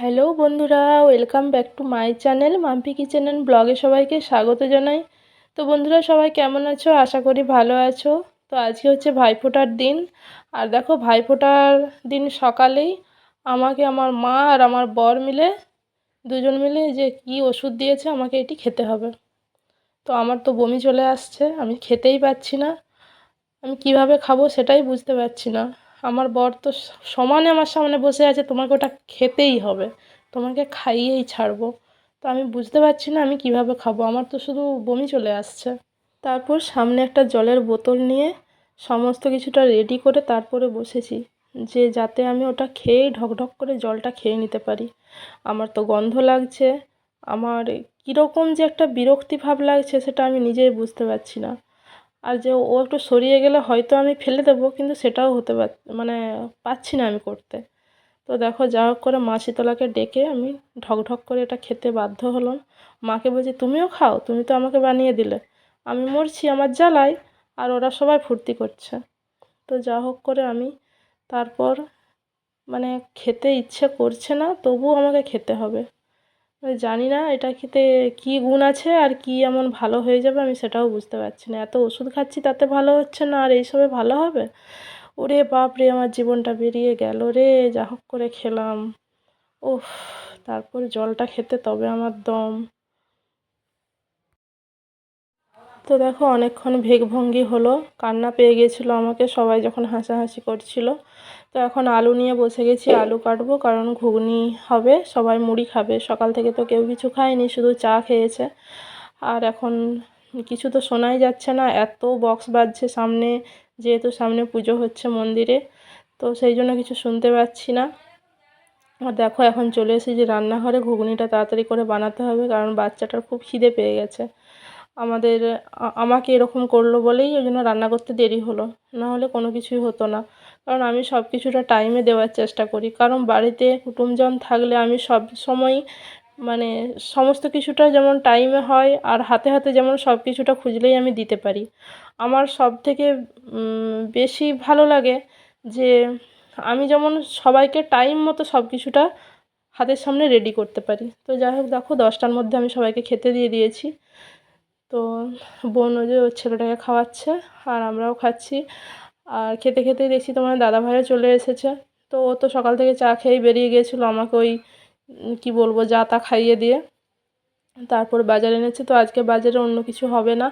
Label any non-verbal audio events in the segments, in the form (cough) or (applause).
Hello বন্ধুরা, welcome back to my channel Mampi kitchen and ব্লগে সবাইকে স্বাগত জানাই। তো বন্ধুরা, সবাই কেমন আছো? আশা করি ভালো আছো। তো আজকে হচ্ছে ভাইফোঁটার দিন। আর দেখো, ভাইফোঁটার দিন সকালেই আমাকে আমার মা আর আমার বর মিলে দুজন মিলে যে কি ওষুধ দিয়েছে, আমাকে এটি খেতে হবে। তো আমার তো বমি চলে আসছে, আমি খেতেই পাচ্ছি না। আমি কীভাবে খাব সেটাই বুঝতে পারছি না। আমার বর তো সমানে আমার সামনে বসে আছে, তোমাকে ওটা খেতেই হবে। তোমাকে খাইয়েই ছাড়বো। তো আমি বুঝতে পারছি না আমি কীভাবে খাব, আমার তো শুধু বমি চলে আসছে। তারপর সামনে একটা জলের বোতল নিয়ে সমস্ত কিছুটা রেডি করে তারপরে বসেছি, যে যাতে আমি ওটা খেয়েই ঢকঢক করে জলটা খেয়ে নিতে পারি। আমার তো গন্ধ লাগছে, আমার কীরকম যে একটা বিরক্তি ভাব লাগছে, সেটা আমি নিজেই বুঝতে পারছি না। আর যে ও একটু সরিয়ে গেলে হয়তো আমি ফেলে দেবো, কিন্তু সেটাও হতে পার মানে পারছি না আমি করতে। তো দেখো, যা হোক করে মা শীতলাকে ডেকে আমি ঢকঢক করে এটা খেতে বাধ্য হলাম। মাকে বলছি, তুমিও খাও, তুমি তো আমাকে বানিয়ে দিলে। আমি মরছি, আমার জ্বালায়, আর ওরা সবাই ফুর্তি করছে। তো যা হোক করে আমি তারপর মানে খেতে ইচ্ছে করছে না, তবুও আমাকে খেতে হবে। জানি না এটা খেতে কী গুণ আছে আর কী এমন ভালো হয়ে যাবে, আমি সেটাও বুঝতে পারছি না। এত ওষুধ খাচ্ছি তাতে ভালো হচ্ছে না, আর এইসবে ভালো হবে? ওরে বাপ রে, আমার জীবনটা বেরিয়ে গেল রে, যা হোক করে খেলাম। ওফ তারপর জলটা খেতে তবে আমার দম। তো দেখো অনেকক্ষণ ভেগভঙ্গি হলো, কান্না পেয়ে গেছিল আমাকে, সবাই যখন হাসাহাসি করছিল। তো এখন আলু নিয়ে বসে গেছি, আলু কাটবো, কারণ ঘুগনি হবে, সবাই মুড়ি খাবে। সকাল থেকে তো কেউ কিছু খায়নি, শুধু চা খেয়েছে। আর এখন কিছু তো শোনাই যাচ্ছে না, এত বক্স বাজছে সামনে, যেহেতু সামনে পুজো হচ্ছে মন্দিরে, তো সেই জন্য কিছু শুনতে পাচ্ছি না। আর দেখো এখন চলে এসেছি যে রান্নাঘরে, ঘুগনিটা তাড়াতাড়ি করে বানাতে হবে, কারণ বাচ্চাটার খুব খিদে পেয়ে গেছে। আমাদের আমাকে এরকম করল বলেই ওই জন্য রান্না করতে দেরি হলো। না হলে কোনো কিছুই হতো না। কারণ আমি সব কিছুটা টাইমে দেওয়ার চেষ্টা করি। কারণ বাড়িতে কুটুমজন থাকলে আমি সব সময় মানে সমস্ত কিছুটা যেমন টাইমে হয় আর হাতে হাতে যেমন সব কিছুটা খুঁজলেই আমি দিতে পারি। আমার সব থেকে বেশি ভালো লাগে যে আমি যেমন সবাইকে টাইম মতো সব কিছুটা হাতের সামনে রেডি করতে পারি। তো যাই হোক, দেখো দশটার মধ্যে আমি সবাইকে খেতে দিয়ে দিয়েছি। তো বোন যে ওর ছেলেটাকে খাওয়াচ্ছে, আর আমরাও খাচ্ছি। আর খেতে খেতে দেখছি তোমার দাদাভাইও চলে এসেছে। তো ও তো সকাল থেকে চা খেয়েই বেরিয়ে গিয়েছিল আমাকে ওই কী বলব যা তা খাইয়ে দিয়ে। তারপর বাজার এনেছে, তো আজকে বাজারে অন্য কিছু হবে না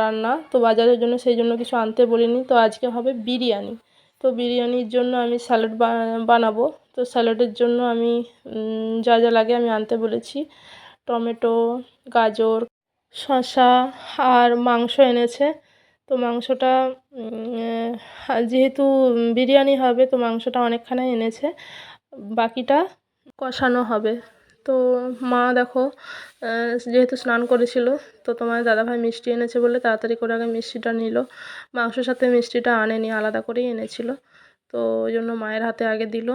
রান্না। তো বাজারের জন্য সেই জন্য কিছু আনতে বলিনি। তো আজকে হবে বিরিয়ানি। তো বিরিয়ানির জন্য আমি স্যালাড বানাবো। তো স্যালাডের জন্য আমি যা যা লাগে আমি আনতে বলেছি। টমেটো, গাজর শসা আর মাংস এনেছে। তো মাংসটা যেহেতু বিরিয়ানি হবে, তো মাংসটা অনেকখানি এনেছে। বাকিটা কষানো হবে। তো মা দেখো যেহেতু স্নান করেছিল, তো তোমার দাদাভাই মিষ্টি এনেছে বলে তাড়াতাড়ি করে আগে মিষ্টিটা নিল। মাংসর সাথে মিষ্টিটা আনেনি, আলাদা করেই এনেছিল। তো ওই জন্য মায়ের হাতে আগে দিল।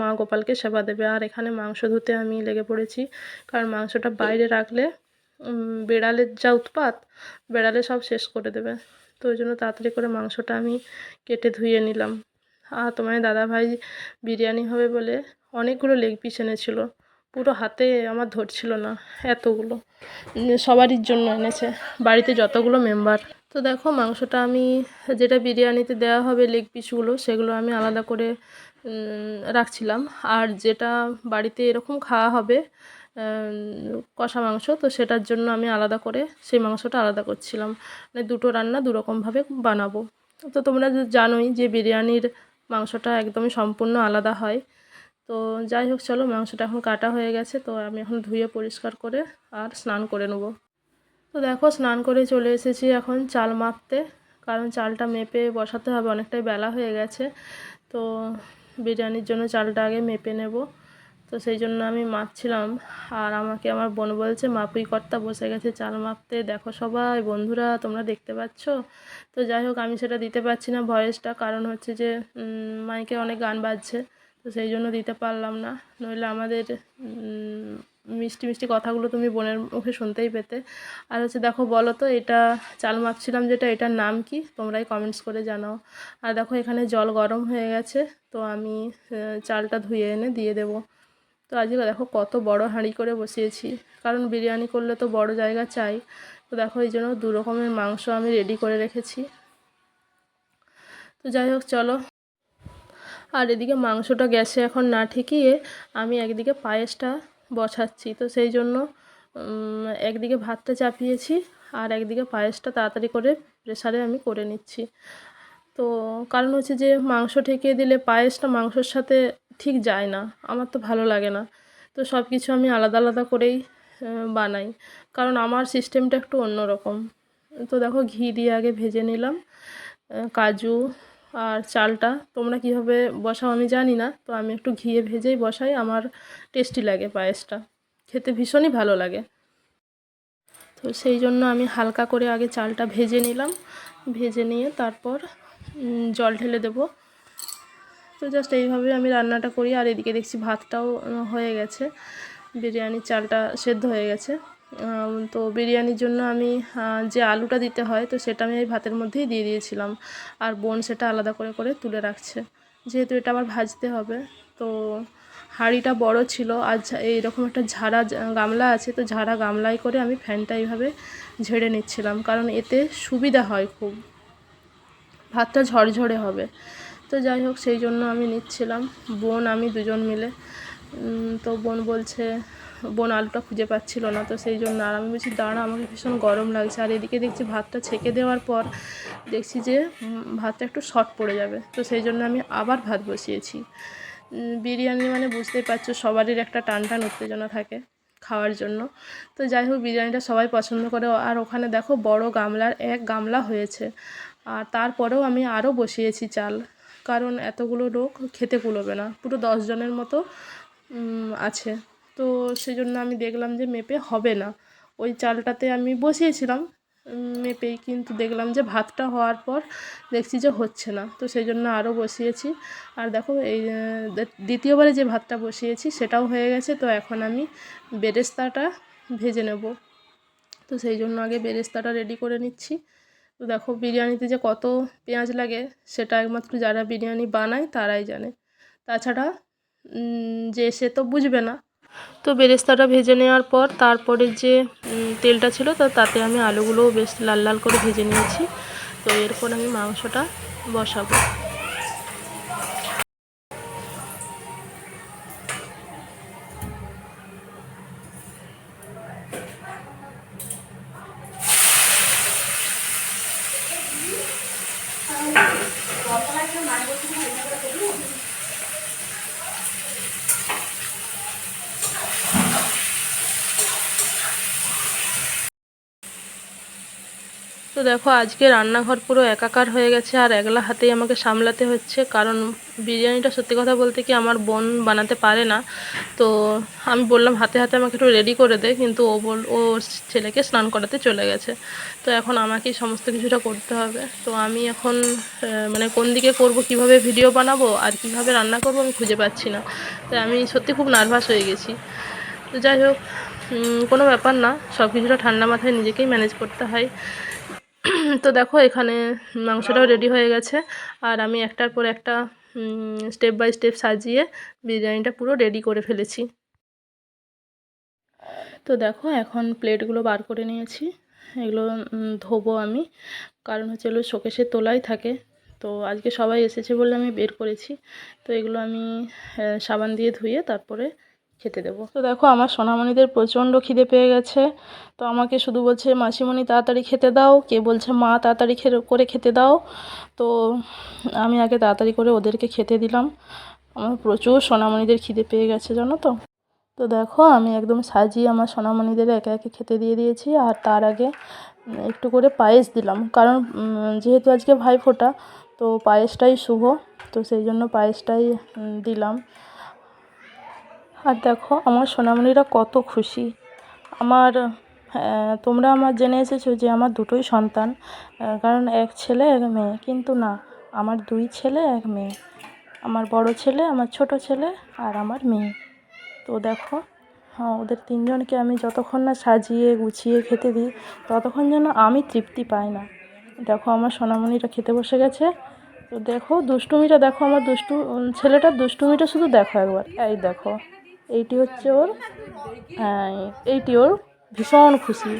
মা গোপালকে সেবা দেবে। আর এখানে মাংস ধুতে আমি লেগে পড়েছি। কারণ মাংসটা বাইরে রাখলে বেড়ালের যা উৎপাত, বেড়ালে সব শেষ করে দেবে। তো ওই জন্য তাড়াতাড়ি করে মাংসটা আমি কেটে ধুয়ে নিলাম। আর তোমার দাদাভাই বিরিয়ানি হবে বলে অনেকগুলো লেগ পিস এনেছিল। পুরো হাতে আমার ধরছিল না, এতগুলো। সবারই জন্য এনেছে, বাড়িতে যতগুলো মেম্বার তো দেখো মাংসটা আমি, যেটা বিরিয়ানিতে দেওয়া হবে লেগ পিসগুলো সেগুলো আমি আলাদা করে রাখছিলাম। আর যেটা বাড়িতে এরকম খাওয়া হবে কষা মাংস, তো সেটার জন্য আমি আলাদা করে সেই মাংসটা আলাদা করছিলাম। মানে দুটো রান্না দুরকমভাবে বানাবো। তো তোমরা জানোই যে বিরিয়ানির মাংসটা একদমই সম্পূর্ণ আলাদা হয়। তো যাই হোক, চলো মাংসটা এখন কাটা হয়ে গেছে, তো আমি এখন ধুয়ে পরিষ্কার করে আর স্নান করে নেব। তো দেখো, স্নান করে চলে এসেছি এখন চাল মাপতে, কারণ চালটা মেপে বসাতে হবে, অনেকটাই বেলা হয়ে গেছে। তো বিরিয়ানির জন্য চালটা আগে মেপে নেব। তো সেই জন্য আমি মাপছিলাম আর আমাকে আমার বোন বলছে, মাপুই কর্তা বসে গেছে চাল মাপতে। দেখো সবাই, বন্ধুরা, তোমরা দেখতে পাচ্ছ? তো যাই হোক, আমি সেটা দিতে পারছি না। ভয়েসটা কারণ হচ্ছে যে মাইকে অনেক গান বাজছে। তো সেই জন্য দিতে পারলাম না। নইলে আমাদের মিষ্টি মিষ্টি কথাগুলো তুমি বোনের মুখে শুনতেই পেতে। আর হচ্ছে দেখো, বলো তো, এটা চাল মাপছিলাম যেটা, এটার নাম কি? তোমরাই কমেন্টস করে জানাও। আর দেখো, এখানে জল গরম হয়ে গেছে। তো আমি চালটা ধুয়ে এনে দিয়ে দেবো। তো আজকে দেখো কত বড় হাঁড়ি করে বসিয়েছি। কারণ বিরিয়ানি করলে তো বড় জায়গা চাই। তো দেখো এই জন্য দু রকমের মাংস আমি রেডি করে রেখেছি। তো যাই হোক, চলো। আর এদিকে মাংসটা গ্যাসে এখন না ঠেকিয়ে আমি একদিকে পায়েসটা বসাচ্ছি। তো সেই জন্য একদিকে ভাতটা চাপিয়েছি আর একদিকে পায়েসটা তাড়াতাড়ি করে প্রেসারে আমি করে নিচ্ছি। তো কারণ হচ্ছে যে মাংস ঠেকিয়ে দিলে পায়েসটা মাংসর সাথে ঠিক যায় না, আমার তো ভালো লাগে না। তো সব কিছু আমি আলাদা আলাদা করেই বানাই। কারণ আমার সিস্টেমটা একটু অন্যরকম তো দেখো, ঘি দিয়ে আগে ভেজে নিলাম কাজু আর চালটা। তোমরা কীভাবে বসাও আমি জানি না, তো আমি একটু ঘিয়ে ভেজেই বসাই, আমার টেস্টি লাগে পায়েসটা। খেতে ভীষণই ভালো লাগে। তো সেই জন্য আমি হালকা করে আগে চালটা ভেজে নিলাম। ভেজে নিয়ে তারপর জল ঢেলে দেবো। তো জাস্ট এইভাবে আমি রান্নাটা করি। আর এদিকে দেখছি ভাতটাও হয়ে গেছে। বিরিয়ানির চালটা সেদ্ধ হয়ে গেছে। তো বিরিয়ানির জন্য আমি যে আলুটা দিতে হয়, তো সেটা আমি এই ভাতের মধ্যেই দিয়ে দিয়েছিলাম। আর বোন সেটা আলাদা করে করে তুলে রাখছে। যেহেতু এটা আবার ভাজতে হবে, তো হাঁড়িটা বড় ছিল। আর এইরকম একটা ঝাড়া গামলা আছে, তো ঝাড়া গামলায় করে আমি ফ্যানটা এইভাবে ঝেড়ে নিচ্ছিলাম। কারণ এতে সুবিধা হয় খুব। ভাতটা ঝরঝরে হবে। তো যাই হোক, সেই জন্য আমি নিচ্ছিলাম। বোন, আমি দুজন মিলে। তো বোন বলছে, বোন আলুটা খুঁজে পাচ্ছিল না, তো সেই জন্য। আর আমি বলছি, দাঁড়া, আমাকে ভীষণ গরম লাগছে। আর এদিকে দেখছি, ভাতটা ছেঁকে দেওয়ার পর দেখছি যে ভাতটা একটু শর্ট পড়ে যাবে। তো সেই জন্য আমি আবার ভাত বসিয়েছি। বিরিয়ানি মানে বুঝতেই পারছ, সবারই একটা টান টান উত্তেজনা থাকে খাওয়ার জন্য। তো যাই হোক, বিরিয়ানিটা সবাই পছন্দ করে। আর ওখানে দেখো, বড় গামলার এক গামলা হয়েছে। আর তারপরেও আমি আরও বসিয়েছি চাল। কারণ এতগুলো লোক খেতে কুলোবে না। পুরো দশ জনের মতো আছে। তো সেজন্য আমি দেখলাম যে মেপে হবে না। ওই চালটাতে আমি বসিয়েছিলাম মেপেই কিন্তু দেখলাম যে ভাতটা হওয়ার পর দেখছি যে হচ্ছে না। তো সেই জন্য আরও বসিয়েছি। আর দেখো এই দ্বিতীয়বারে যে ভাতটা বসিয়েছি সেটাও হয়ে গেছে। তো এখন আমি বেরেস্তাটা ভেজে নেব। তো সেই জন্য আগে বেরেস্তাটা রেডি করে নিচ্ছি। তো দেখো বিরিয়ানিতে যে কত পেঁয়াজ লাগে, সেটা একমাত্র যারা বিরিয়ানি বানায় তারাই জানে। তাছাড়া যে সে তো বুঝবে না। তো বেরেস্তাটা ভেজে নেওয়ার পর তারপরে যে তেলটা ছিল তো, তাতে আমি আলুগুলোও বেশ লাল লাল করে ভেজে নিয়েছি। তো এরপর আমি মাংসটা বসাবো। দেখো, আজকে রান্নাঘর পুরো একাকার হয়ে গেছে আর একলা হাতেই আমাকে সামলাতে হচ্ছে। কারণ বিরিয়ানিটা সত্যি কথা বলতে কি আমার বোন বানাতে পারে না। তো আমি বললাম, হাতে হাতে আমাকে একটু রেডি করে দে। কিন্তু ও বল, ও ছেলেকে স্নান করাতে চলে গেছে। তো এখন আমাকেই সমস্ত কিছুটা করতে হবে। তো আমি এখন মানে কোন দিকে করব, কীভাবে ভিডিও বানাবো, আর কীভাবে রান্না করব, আমি খুঁজে পাচ্ছি না। তাই আমি সত্যি খুব নার্ভাস হয়ে গেছি। তো যাই হোক কোনো ব্যাপার না। সব কিছুটা ঠান্ডা মাথায় নিজেকেই ম্যানেজ করতে হয়। তো দেখো, এখানে মাংসটাও রেডি হয়ে গেছে। আর আমি একটার পর একটা স্টেপ বাই স্টেপ সাজিয়ে বিরিয়ানিটা পুরো রেডি করে ফেলেছি। তো দেখো, এখন প্লেটগুলো বার করে নিয়েছি। এগুলো ধোবো আমি। কারণ হচ্ছে এগুলো শোকেসের তোলাই থাকে। তো আজকে সবাই এসেছে বলে আমি বের করেছি। তো এগুলো আমি সাবান দিয়ে ধুয়ে তারপরে খেতে দেবো। তো দেখো আমার সোনামণিদের প্রচণ্ড খিদে পেয়ে গেছে। তো আমাকে শুধু বলছে, মাসিমণি, তাড়াতাড়ি খেতে দাও। কে বলছে, মা, তাড়াতাড়ি করে খেতে দাও। তো আমি আগে তাড়াতাড়ি করে ওদেরকে খেতে দিলাম। আমার প্রচুর সোনামণিদের খিদে পেয়ে গেছে, জানো তো? তো দেখো, আমি একদম সাজিয়ে আমার সোনামণিদের একে একে খেতে দিয়ে দিয়েছি। আর তার আগে একটু করে পায়েস দিলাম। কারণ যেহেতু আজকে ভাইফোঁটা, তো পায়েসটাই শুভ। তো সেই জন্য পায়েসটাই দিলাম। আর দেখো, আমার সোনামণিরা কত খুশি। আমার তোমরা আমার জেনে এসেছ যে আমার দুটোই সন্তান কারণ এক ছেলে, এক মেয়ে। কিন্তু না, আমার দুই ছেলে, এক মেয়ে। আমার বড় ছেলে, আমার ছোট ছেলে আর আমার মেয়ে। তো দেখো হ্যাঁ ওদের তিনজনকে আমি যতক্ষণ না সাজিয়ে গুছিয়ে খেতে দিই, ততক্ষণ যেন আমি তৃপ্তি পাই না। দেখো, আমার সোনামণিরা খেতে বসে গেছে। তো দেখো, দুষ্টুমিটা, দেখো, আমার দুষ্টু ছেলেটার দুষ্টুমিটা শুধু দেখো একবার। এই দেখো। এইটি হচ্ছে ওর হ্যাঁ এইটি ওর ভীষণ খুশি।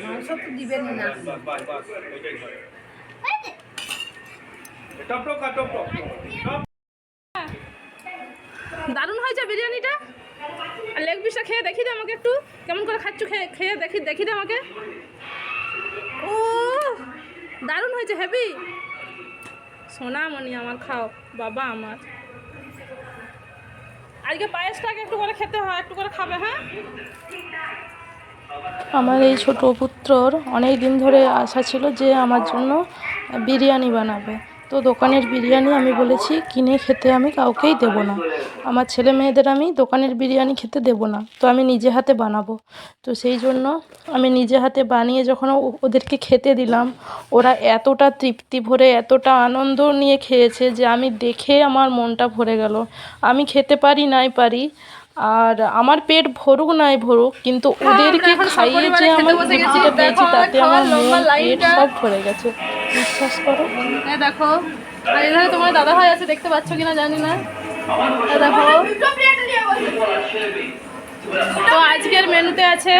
মাংস তো দিবেন না। দারুণ হয়েছে বিরিয়ানিটা। আর লেগ পিসটা খেয়ে দেখি দে আমাকে একটু। কেমন করে খাচ্ছ খেয়ে খেয়ে দেখি দেখি দে আমাকে। ও দারুণ হয়েছে হেভি। সোনামণি আমার খাও, বাবা আমার। আজকে পায়েসটাকে একটু করে খেতে হয়, একটু করে খাবে হ্যাঁ? আমার এই ছোট পুত্রর অনেক দিন ধরে আশা ছিল যে আমার জন্য বিরিয়ানি বানাবে। তো দোকানের বিরিয়ানি আমি বলেছি, কিনে খেতে আমি কাউকেই দেবো না। আমার ছেলে মেয়েদের আমি দোকানের বিরিয়ানি খেতে দেবো না, তো আমি নিজে হাতে বানাবো। তো সেই জন্য আমি নিজে হাতে বানিয়ে যখন ওদেরকে খেতে দিলাম, ওরা এতটা তৃপ্তি ভরে, এতটা আনন্দ নিয়ে খেয়েছে যে আমি দেখে আমার মনটা ভরে গেল। আমি খেতে পারি, নাই পারি আর আমার পেট ভরুক নাই ভরুক কিন্তু ওদেরকে খাইয়ে যে আমার তৃপ্তিটা পেয়েছি তাতে আমার মন পেট সব ভরে গেছে। বিশ্বাস করো। হ্যাঁ দেখো আর এখানে তোমার দাদা ভাই আছে দেখতে পাচ্ছ কিনা জানি না। দেখো। তো আজকের মেনুতে আছে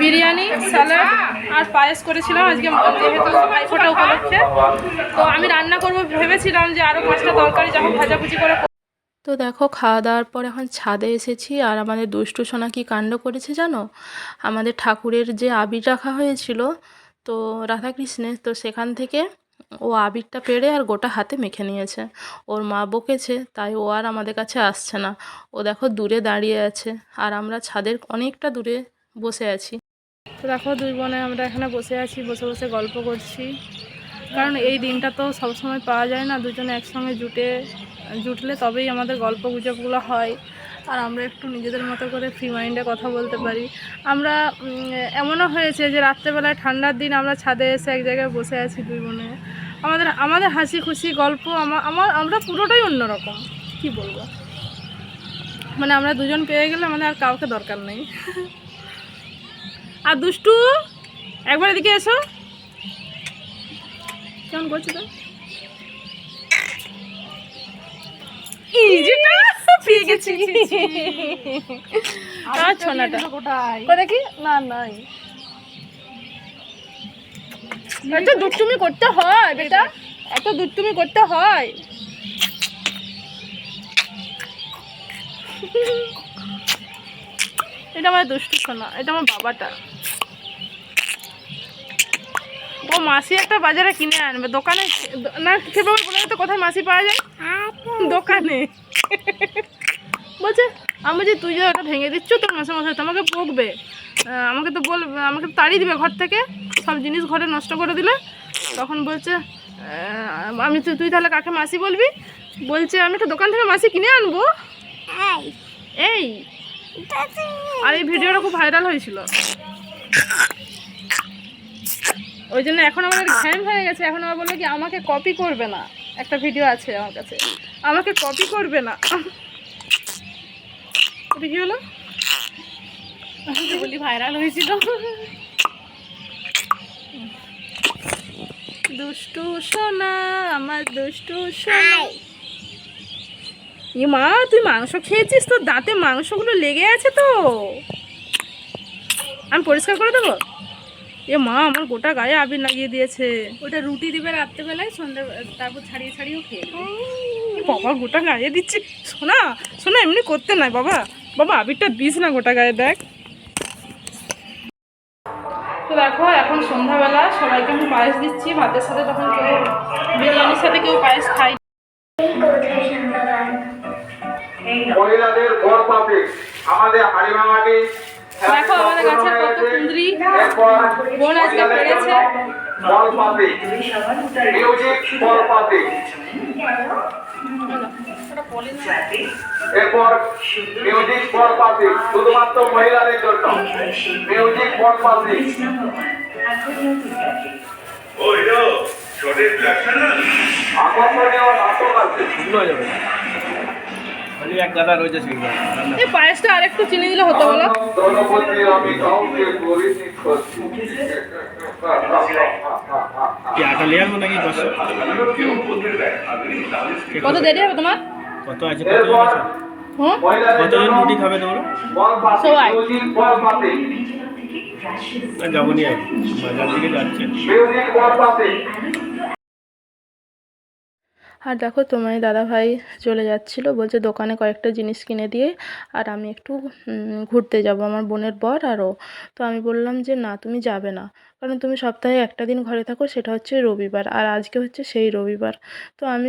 বিরিয়ানি স্যালাড আর পায়েস করেছিলাম। আজকে যেহেতু ভাইফোঁটা উপলক্ষে। তো আমি রান্না করব ভেবেছিলাম যে আরও পাঁচটা তরকারি যখন ভাজাভুজি করে তো দেখো খাওয়া দাওয়ার পর এখন ছাদে এসেছি আর আমাদের দুষ্টু সোনা কি কাণ্ড করেছে জানো? আমাদের ঠাকুরের যে আবির রাখা হয়েছিল, তো রাধাকৃষ্ণের, তো সেখান থেকে ও আবিরটা পেড়ে আর গোটা হাতে মেখে নিয়েছে। ওর মা বকেছে, তাই ও আর আমাদের কাছে আসছে না। ও দেখো দূরে দাঁড়িয়ে আছে আর আমরা ছাদের অনেকটা দূরে বসে আছি। তো দেখো, দুই বোনে আমরা এখানে বসে আছি, বসে বসে গল্প করছি। কারণ এই দিনটা তো সবসময় পাওয়া যায় না, দুজনে একসঙ্গে জুটে জুটলে তবেই আমাদের গল্প গুজবগুলো হয়। আর আমরা একটু নিজেদের মতো করে ফ্রি মাইন্ডে কথা বলতে পারি। আমরা এমনও হয়েছে যে রাত্রেবেলায় ঠান্ডার দিন আমরা ছাদে এসে এক জায়গায় বসে আছি দুই বোনে। আমাদের আমাদের হাসি খুশি গল্প আমা- আমার আমরা পুরোটাই অন্যরকম, কি বলব? মানে আমরা দুজন পেয়ে গেলে মানে আর কাউকে দরকার নেই। আর দুষ্টু, একবার এদিকে এসো। কেমন করছ তো ইজিটা পেয়ে গেছি। আর ছোনাটা কোথায়? কই না নাই। একটা দুষ্টুমি করতে হয় বেটা। এত দুষ্টুমি করতে হয়। এটা আমার দুষ্টু সোনা এটা আমার বাবাটা। ও মাসি একটা বাজারে কিনে আনবে দোকানে না সেভাবে বলে তো কোথায় মাসি পাওয়া যায়? (laughs) দোকানে। বলছে আমি যে তুই যে ওটা ভেঙে দিচ্ছ তোর মাসে মাসে তোমাকে বকবে। আমাকে তো বল আমাকে তো তাড়িয়ে দিবে ঘর থেকে সব জিনিস ঘরে নষ্ট করে দিলে। তখন বলছে আমি তুই তুই তাহলে কাকে মাসি বলবি? বলছে আমি একটা দোকান থেকে মাসি কিনে আনব। এই। এই। আর এই ভিডিওটা খুব ভাইরাল হয়েছিল। ওই জন্য এখন আমাদের ঘ্যান হয়ে গেছে এখন আবার বলল কি আমাকে কপি করবে না। একটা ভিডিও আছে আমার কাছে। আমাকে কপি করবে না। কি হলো? বলি ভাইরাল হয়েছিল। দুষ্টু সোনা আমার দুষ্টু সোনা। এ মা তুই মাংস খেয়েছিস তোর দাঁতে মাংসগুলো লেগে আছে তো। আমি পরিষ্কার করে দেবো? এ মা আমার গোটা গায়ে আবির লাগিয়ে দিয়েছে। ওটা রুটি দিবে রাত্রেবেলায় সন্ধ্যে তারপর ছাড়িয়ে ছাড়িয়েও খেয়ে বাবা গোটা গায়ে দিচ্ছে। শোনা শোনা এমনি করতে নাই বাবা। বাবা আবিরটা দিস না গোটা গায়ে দেখ। তো দেখো এখন সন্ধ্যাবেলা সবাইকে আমি পায়েস দিচ্ছি। ভাতের সাথে তখন কেউ বিরিয়ানির সাথে কেউ পায়েস খাই মহিলাদের বর পাবে আমাদের হাড়িভাঙাটি দেখো আমাদের গাছের কত কুঁদরি। বোন আজকে পেরেছে। এরপর মিউজিক বল শুধুমাত্র মহিলাদের জন্য মিউজিক বল লো আকর্ষণীয় নাটক আছে এক গাদা রয়েছে সেগুলো এই পায়েসটা আর একটু চিনি দিলে হতো বলো কি আটা আসব নাকি দশ কত দেরি হবে তোমার কত আছে কতজন আছে কতজন রুটি খাবে তোমরা সবাই। যাব নিয়ে বাজার দিকে যাচ্ছে আর দেখো তোমার দাদা ভাই চলে যাচ্ছিল, বলছে দোকানে কয়েকটা জিনিস কিনে দিয়ে আর আমি একটু ঘুরতে যাব আমার বোনের বর আরও তো আমি বললাম যে না, তুমি যাবে না। কারণ তুমি সপ্তাহে একটা দিন ঘরে থাকো, সেটা হচ্ছে রবিবার আর আজকে হচ্ছে সেই রবিবার। তো আমি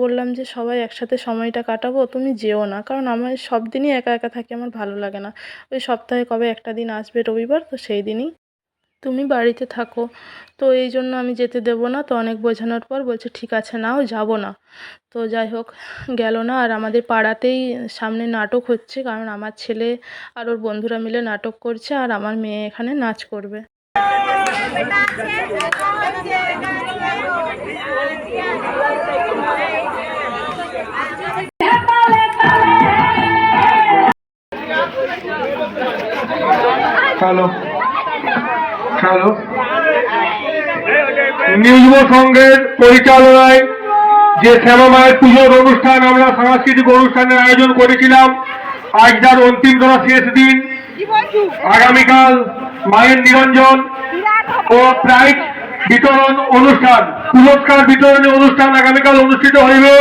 বললাম যে সবাই একসাথে সময়টা কাটাবো, তুমি যেও না। কারণ আমার সব দিনই একা একা থাকি, আমার ভালো লাগে না। ওই সপ্তাহে কবে একটা দিন আসবে রবিবার, তো সেই দিনই তুমি বাড়িতে থাকো। তো এই জন্য আমি যেতে দেবো না। তো অনেক বোঝানোর পর বলছে, ঠিক আছে, নাও, যাব না। তো যাই হোক, গেল না। আর আমাদের পাড়াতেই সামনে নাটক হচ্ছে, কারণ আমার ছেলে আর ওর বন্ধুরা মিলে নাটক করছে, আর আমার মেয়ে এখানে নাচ করবে। হ্যালো হ্যালো নিউজ সংঘের পরিচালনায় যে শ্যামা মায়ের পুজোর অনুষ্ঠান আমরা সাংস্কৃতিক অনুষ্ঠানের আয়োজন করেছিলাম, আজ তার অন্তিম অন্তিমতম শেষ দিন। আগামীকাল মায়ের নিরঞ্জন ও প্রাইজ বিতরণ অনুষ্ঠান, পুরস্কার বিতরণী অনুষ্ঠান আগামীকাল অনুষ্ঠিত হইবে।